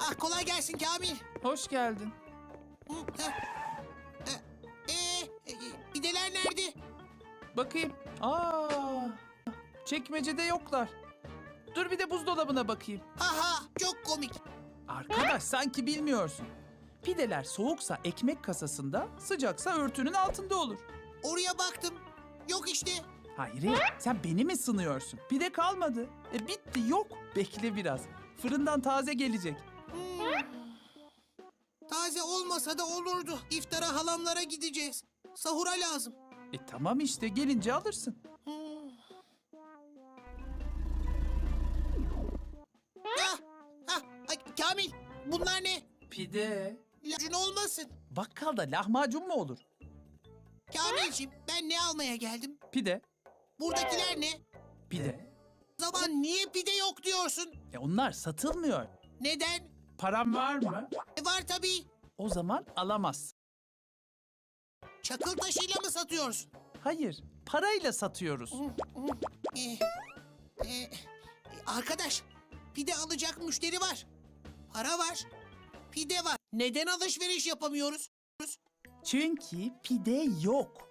Ah kolay gelsin Kamil. Hoş geldin. Hı, ha. E, e, e, pideler nerede? Bakayım. Aa, çekmecede yoklar. Dur bir de buzdolabına bakayım. Haha çok komik. Arkadaş sanki bilmiyorsun. Pideler soğuksa ekmek kasasında, sıcaksa örtünün altında olur. Oraya baktım. Yok işte. Hayır, sen beni mi sınıyorsun? Pide kalmadı. E bitti, yok. Bekle biraz. Fırından taze gelecek. Taze olmasa da olurdu. İftara halamlara gideceğiz. Sahura lazım. E tamam işte, gelince alırsın. Ah, ah, ay, Kamil bunlar ne? Pide. Lacun olmasın. Bakkalda lahmacun mu olur? Kamilciğim ben ne almaya geldim? Pide. Buradakiler ne? Pide. O zaman niye pide yok diyorsun? E onlar satılmıyor. Neden? Param var mı? E, var tabii. O zaman alamaz. Çakıl taşıyla mı satıyorsun? Hayır, parayla satıyoruz. Ee, e, arkadaş, pide alacak müşteri var. Para var. Pide var. Neden alışveriş yapamıyoruz? Çünkü pide yok.